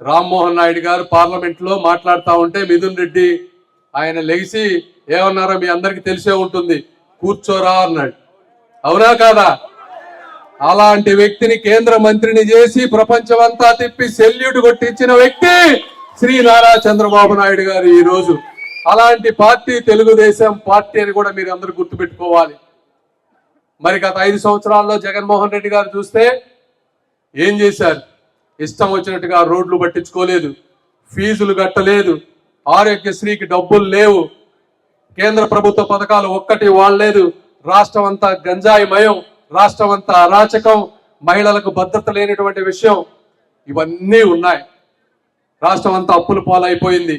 రామ్మోహన్ నాయుడు గారు పార్లమెంట్లో మాట్లాడుతూ ఉంటే మిథున్ రెడ్డి ఆయన లెగిసి ఏమన్నారో మీ అందరికీ తెలిసే ఉంటుంది. కూర్చోరా అన్నాడు. అవునా కాదా? అలాంటి వ్యక్తిని కేంద్ర మంత్రిని చేసి ప్రపంచమంతా తిప్పి సెల్యూట్ కొట్టించిన వ్యక్తి శ్రీ నారా చంద్రబాబు నాయుడు గారు ఈరోజు. అలాంటి పార్టీ తెలుగుదేశం పార్టీ అని కూడా మీరు అందరూ గుర్తుపెట్టుకోవాలి. మరి గత ఐదు సంవత్సరాల్లో జగన్మోహన్ రెడ్డి గారు చూస్తే ఏం చేశారు? ఇష్టం వచ్చినట్టుగా రోడ్లు పట్టించుకోలేదు ఫీజులు కట్టలేదు ఆరోగ్యశ్రీకి డబ్బులు లేవు కేంద్ర ప్రభుత్వ పథకాలు ఒక్కటి వాడలేదు రాష్ట్రం అంతా గంజాయి మయం రాష్ట్రం అంతా అరాచకం మహిళలకు భద్రత లేనటువంటి విషయం ఇవన్నీ ఉన్నాయి. రాష్ట్రం అంతా అప్పుల పాలైపోయింది.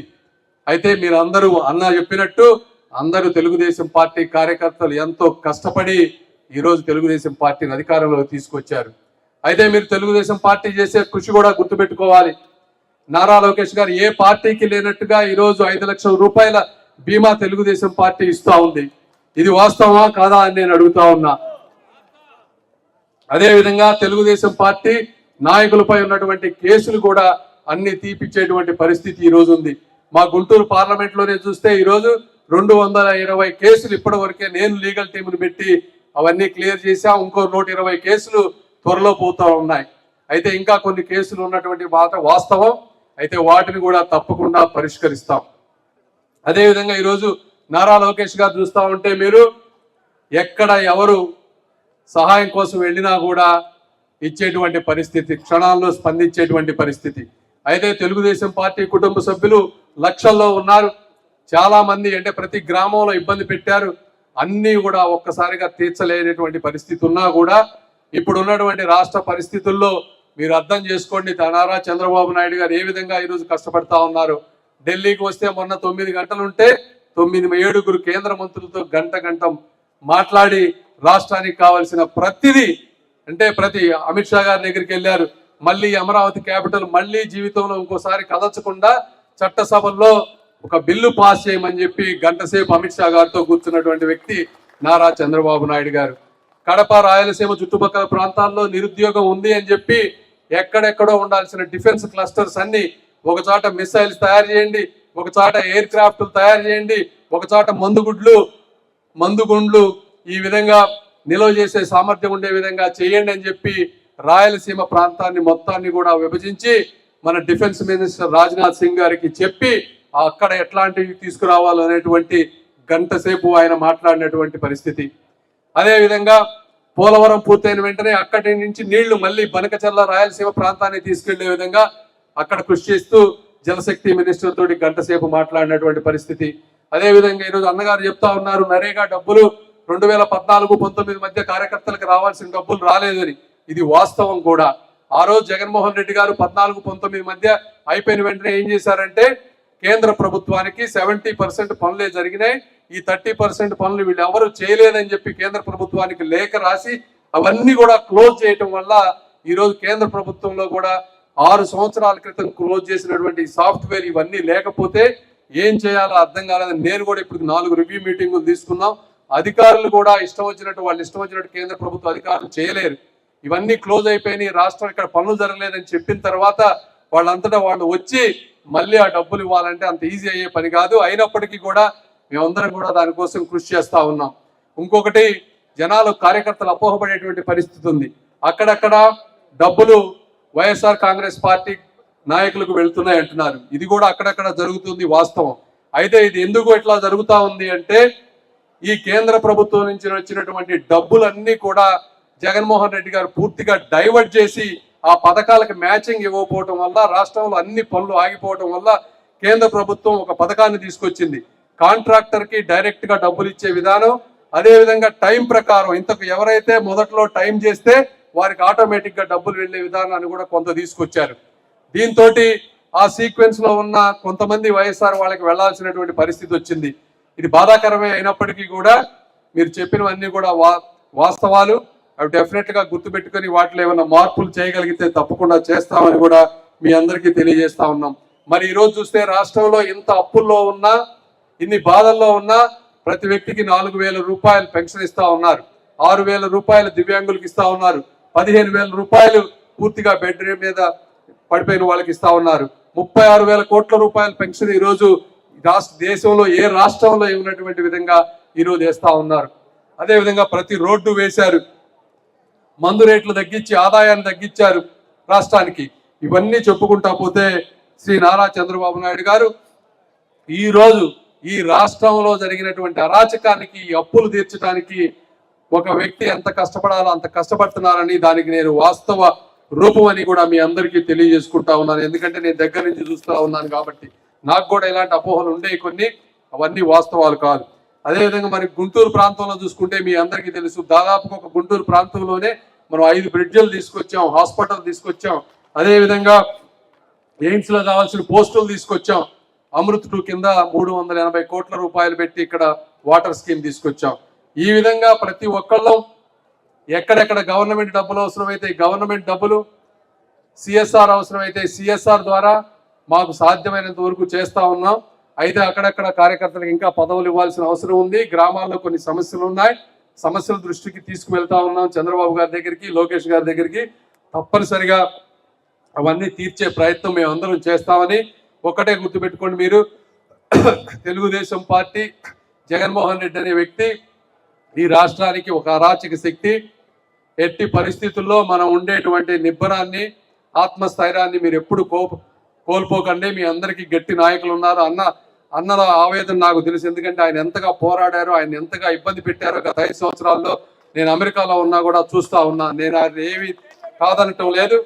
అయితే మీరు అందరూ అన్న చెప్పినట్టు అందరూ తెలుగుదేశం పార్టీ కార్యకర్తలు ఎంతో కష్టపడి ఈరోజు తెలుగుదేశం పార్టీని అధికారంలోకి తీసుకొచ్చారు. అయితే మీరు తెలుగుదేశం పార్టీ చేసే కృషి కూడా గుర్తుపెట్టుకోవాలి. నారా లోకేష్ గారు ఏ పార్టీకి లేనట్టుగా ఈరోజు ఐదు లక్షల రూపాయల బీమా తెలుగుదేశం పార్టీ ఇస్తా ఉంది. ఇది వాస్తవమా కాదా అని నేను అడుగుతా ఉన్నా. అదే విధంగా తెలుగుదేశం పార్టీ నాయకులపై ఉన్నటువంటి కేసులు కూడా అన్ని తీపిచ్చేటువంటి పరిస్థితి ఈరోజు ఉంది. మా గుంటూరు పార్లమెంట్లోనే చూస్తే ఈరోజు రెండు వందల ఇరవై కేసులు ఇప్పటి వరకే నేను లీగల్ టీమును పెట్టి అవన్నీ క్లియర్ చేశాం. ఇంకో నూట ఇరవై కేసులు త్వరలో పోతూ ఉన్నాయి. అయితే ఇంకా కొన్ని కేసులు ఉన్నటువంటి మాట వాస్తవం. అయితే వాటిని కూడా తప్పకుండా పరిష్కరిస్తాం. అదేవిధంగా ఈరోజు నారా లోకేష్ గారు చూస్తా ఉంటే మీరు ఎక్కడ ఎవరు సహాయం కోసం వెళ్ళినా కూడా ఇచ్చేటువంటి పరిస్థితి క్షణాల్లో స్పందించేటువంటి పరిస్థితి. అయితే తెలుగుదేశం పార్టీ కుటుంబ సభ్యులు లక్షల్లో ఉన్నారు. చాలా మంది అంటే ప్రతి గ్రామంలో ఇబ్బంది పెట్టారు. అన్నీ కూడా ఒక్కసారిగా తీర్చలేనటువంటి పరిస్థితి ఉన్నా కూడా ఇప్పుడు ఉన్నటువంటి రాష్ట్ర పరిస్థితుల్లో మీరు అర్థం చేసుకోండి నారా చంద్రబాబు నాయుడు గారు ఏ విధంగా ఈరోజు కష్టపడతా ఉన్నారు. ఢిల్లీకి వస్తే మొన్న తొమ్మిది గంటలు ఉంటే తొమ్మిది ఏడుగురు కేంద్ర మంత్రులతో గంట గంట మాట్లాడి రాష్ట్రానికి కావాల్సిన ప్రతిదీ అంటే ప్రతి అమిత్ షా గారి దగ్గరికి వెళ్ళారు. మళ్ళీ అమరావతి క్యాపిటల్ మళ్ళీ జీవితంలో ఇంకోసారి కదల్చకుండా చట్టసభల్లో ఒక బిల్లు పాస్ చేయమని చెప్పి గంటసేపు అమిత్ షా గారితో కూర్చున్నటువంటి వ్యక్తి నారా చంద్రబాబు నాయుడు గారు. కడప రాయలసీమ చుట్టుపక్కల ప్రాంతాల్లో నిరుద్యోగం ఉంది అని చెప్పి ఎక్కడెక్కడో ఉండాల్సిన డిఫెన్స్ క్లస్టర్స్ అన్ని ఒక చోట మిసైల్స్ తయారు చేయండి ఒక చోట ఎయిర్ క్రాఫ్ట్లు తయారు చేయండి ఒక చోట మందుగుడ్లు మందుగుండ్లు ఈ విధంగా నిల్వ చేసే సామర్థ్యం ఉండే విధంగా చేయండి అని చెప్పి రాయలసీమ ప్రాంతాన్ని మొత్తాన్ని కూడా విభజించి మన డిఫెన్స్ మినిస్టర్ రాజ్నాథ్ సింగ్ గారికి చెప్పి అక్కడ ఎట్లాంటివి తీసుకురావాలో అనేటువంటి గంట సేపు ఆయన మాట్లాడినటువంటి పరిస్థితి. అదేవిధంగా పోలవరం పూర్తయిన వెంటనే అక్కడి నుంచి నీళ్ళు మళ్ళీ బనకచర్ల రాయలసీమ ప్రాంతాన్ని తీసుకెళ్ళే విధంగా అక్కడ కృషి చేస్తూ జలశక్తి మినిస్టర్ తోటి గంట సేపు మాట్లాడినటువంటి పరిస్థితి. అదే విధంగా ఈరోజు అన్నగారు చెప్తా ఉన్నారు నరేగా డబ్బులు రెండు వేల పద్నాలుగు పంతొమ్మిది మధ్య కార్యకర్తలకు రావాల్సిన డబ్బులు రాలేదని. ఇది వాస్తవం కూడా. ఆ రోజు జగన్మోహన్ రెడ్డి గారు పద్నాలుగు పంతొమ్మిది మధ్య అయిపోయిన వెంటనే ఏం చేశారంటే కేంద్ర ప్రభుత్వానికి సెవెంటీ పర్సెంట్ పనులే జరిగినాయి. ఈ థర్టీ పర్సెంట్ పనులు వీళ్ళు ఎవరు చేయలేదని చెప్పి కేంద్ర ప్రభుత్వానికి లేఖ రాసి అవన్నీ కూడా క్లోజ్ చేయటం వల్ల ఈరోజు కేంద్ర ప్రభుత్వంలో కూడా ఆరు సంవత్సరాల క్రితం క్లోజ్ చేసినటువంటి సాఫ్ట్వేర్ ఇవన్నీ లేకపోతే ఏం చేయాలో అర్థం కాలేదని నేను కూడా ఇప్పుడు నాలుగు రివ్యూ మీటింగులు తీసుకున్నాం. అధికారులు కూడా ఇష్టం వచ్చినట్టు వాళ్ళు ఇష్టం వచ్చినట్టు కేంద్ర ప్రభుత్వ అధికారులు చేయలేరు. ఇవన్నీ క్లోజ్ అయిపోయినాయి. రాష్ట్రం ఇక్కడ పనులు జరగలేదని చెప్పిన తర్వాత వాళ్ళంతటా వాళ్ళు వచ్చి మళ్ళీ ఆ డబ్బులు ఇవ్వాలంటే అంత ఈజీ అయ్యే పని కాదు. అయినప్పటికీ కూడా మేమందరం కూడా దానికోసం కృషి చేస్తూ ఉన్నాం. ఇంకొకటి జనాలు కార్యకర్తలు అపోహపడేటువంటి పరిస్థితి ఉంది. అక్కడక్కడ డబ్బులు వైఎస్ఆర్ కాంగ్రెస్ పార్టీ నాయకులకు వెళ్తున్నాయి అంటున్నారు. ఇది కూడా అక్కడక్కడ జరుగుతుంది వాస్తవం. అయితే ఇది ఎందుకు ఇట్లా జరుగుతూ ఉంది అంటే ఈ కేంద్ర ప్రభుత్వం నుంచి వచ్చినటువంటి డబ్బులన్నీ కూడా జగన్మోహన్ రెడ్డి గారు పూర్తిగా డైవర్ట్ చేసి ఆ పథకాలకు మ్యాచింగ్ ఇవ్వకపోవటం వల్ల రాష్ట్రంలో అన్ని పనులు ఆగిపోవటం వల్ల కేంద్ర ప్రభుత్వం ఒక పథకాన్ని తీసుకొచ్చింది. కాంట్రాక్టర్కి డైరెక్ట్గా డబ్బులు ఇచ్చే విధానం అదే విధంగా టైం ప్రకారం ఇంతకు ఎవరైతే మొదట్లో టైం చేస్తే వారికి ఆటోమేటిక్గా డబ్బులు వెళ్ళే విధానాన్ని కూడా కొంత తీసుకొచ్చారు. దీంతో ఆ సీక్వెన్స్లో ఉన్న కొంతమంది వైఎస్ఆర్ వాళ్ళకి వెళ్ళాల్సినటువంటి పరిస్థితి వచ్చింది. ఇది బాధాకరమే అయినప్పటికీ కూడా మీరు చెప్పినవన్నీ కూడా వా వాస్తవాలు. అవి డెఫినెట్గా గుర్తుపెట్టుకొని వాటిలో ఏమైనా మార్పులు చేయగలిగితే తప్పకుండా చేస్తామని కూడా మీ అందరికీ తెలియజేస్తా ఉన్నాం. మరి ఈరోజు చూస్తే రాష్ట్రంలో ఇంత అప్పుల్లో ఉన్నా ఇన్ని బాధల్లో ఉన్నా ప్రతి వ్యక్తికి నాలుగు వేల రూపాయలు పెన్షన్ ఇస్తా ఉన్నారు. ఆరు వేల రూపాయలు దివ్యాంగులకు ఇస్తా ఉన్నారు. పదిహేను వేల రూపాయలు పూర్తిగా బెడ్ మీద పడిపోయిన వాళ్ళకి ఇస్తా ఉన్నారు. ముప్పై ఆరు వేల కోట్ల రూపాయల పెన్షన్ ఈరోజు రాష్ట్ర దేశంలో ఏ రాష్ట్రంలో ఉన్నటువంటి విధంగా ఈ రోజు వేస్తా ఉన్నారు. అదేవిధంగా ప్రతి రోడ్డు వేశారు. మందు రేట్లు తగ్గించి ఆదాయాన్ని తగ్గించారు రాష్ట్రానికి. ఇవన్నీ చెప్పుకుంటా పోతే శ్రీ నారా చంద్రబాబు నాయుడు గారు ఈరోజు ఈ రాష్ట్రంలో జరిగినటువంటి అరాచకానికి ఈ అప్పులు తీర్చడానికి ఒక వ్యక్తి ఎంత కష్టపడాలో అంత కష్టపడుతున్నారని దానికి నేను వాస్తవ రూపం అని కూడా మీ అందరికీ తెలియజేసుకుంటా ఉన్నాను. ఎందుకంటే నేను దగ్గర నుంచి చూస్తూ ఉన్నాను కాబట్టి నాకు కూడా ఇలాంటి అపోహలు ఉండేవి కొన్ని అవన్నీ వాస్తవాలు కాదు. అదేవిధంగా మరి గుంటూరు ప్రాంతంలో చూసుకుంటే మీ అందరికీ తెలుసు దాదాపుగా ఒక గుంటూరు ప్రాంతంలోనే మనం ఐదు బ్రిడ్జలు తీసుకొచ్చాం హాస్పిటల్ తీసుకొచ్చాం. అదేవిధంగా ఎయిమ్స్లో కావాల్సిన పోస్టులు తీసుకొచ్చాం. అమృత్ టూ కింద మూడు వందల ఎనభై కోట్ల రూపాయలు పెట్టి ఇక్కడ వాటర్ స్కీమ్ తీసుకొచ్చాం. ఈ విధంగా ప్రతి ఒక్కళ్ళం ఎక్కడెక్కడ గవర్నమెంట్ డబ్బులు అవసరమైతే గవర్నమెంట్ డబ్బులు సిఎస్ఆర్ అవసరమైతే సిఎస్ఆర్ ద్వారా మాకు సాధ్యమైనంత వరకు చేస్తా ఉన్నాం. అయితే అక్కడక్కడ కార్యకర్తలకు ఇంకా పదవులు ఇవ్వాల్సిన అవసరం ఉంది. గ్రామాల్లో కొన్ని సమస్యలు ఉన్నాయి. సమస్యల దృష్టికి తీసుకువెళ్తా ఉన్నాం చంద్రబాబు గారి దగ్గరికి లోకేష్ గారి దగ్గరికి. తప్పనిసరిగా అవన్నీ తీర్చే ప్రయత్నం మేము అందరం చేస్తామని ఒకటే గుర్తుపెట్టుకోండి మీరు. తెలుగుదేశం పార్టీ జగన్మోహన్ రెడ్డి అనే వ్యక్తి ఈ రాష్ట్రానికి ఒక అరాచక శక్తి. ఎట్టి పరిస్థితుల్లో మనం ఉండేటువంటి నిబ్బరాన్ని ఆత్మస్థైర్యాన్ని మీరు ఎప్పుడు కో కోల్పోకండి. మీ అందరికీ గట్టి నాయకులు ఉన్నారు. అన్న అన్నల ఆవేదన నాకు తెలుసు. ఎందుకంటే ఆయన ఎంతగా పోరాడారో ఆయన ఎంతగా ఇబ్బంది పెట్టారో గత ఐదు సంవత్సరాల్లో నేను అమెరికాలో ఉన్నా కూడా చూస్తా ఉన్నా. నేను అది ఏమి కాదనటం లేదు.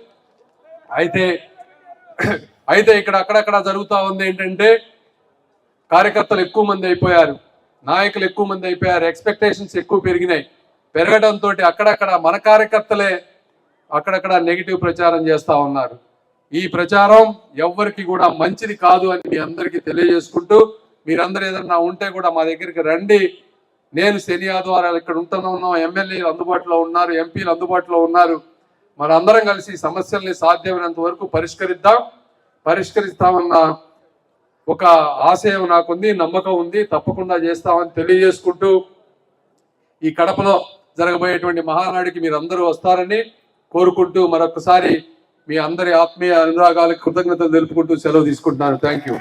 అయితే అయితే ఇక్కడ అక్కడక్కడ జరుగుతూ ఉంది ఏంటంటే కార్యకర్తలు ఎక్కువ మంది అయిపోయారు నాయకులు ఎక్కువ మంది అయిపోయారు ఎక్స్పెక్టేషన్స్ ఎక్కువ పెరిగినాయి. పెరగడంతో అక్కడక్కడ మన కార్యకర్తలే అక్కడక్కడ నెగిటివ్ ప్రచారం చేస్తూ ఉన్నారు. ఈ ప్రచారం ఎవ్వరికి కూడా మంచిది కాదు అని మీ అందరికీ తెలియజేసుకుంటూ మీరందరూ ఏదన్నా ఉంటే కూడా మా దగ్గరికి రండి. నేను శని ఆధ్వర్యాలు ఇక్కడ ఉంటున్నా ఉన్నాం ఎమ్మెల్యేలు అందుబాటులో ఉన్నారు ఎంపీలు అందుబాటులో ఉన్నారు. మనందరం కలిసి ఈ సమస్యల్ని సాధ్యమైనంత వరకు పరిష్కరిద్దాం. పరిష్కరిస్తామన్న ఒక ఆశయం నాకుంది నమ్మకం ఉంది. తప్పకుండా చేస్తామని తెలియజేసుకుంటూ ఈ కడపలో జరగబోయేటువంటి మహానాడికి మీరందరూ వస్తారని కోరుకుంటూ మరొకసారి మీ అందరి ఆత్మీయ అనురాగాలకు కృతజ్ఞతలు తెలుపుకుంటూ సెలవు తీసుకుంటున్నాను. Thank you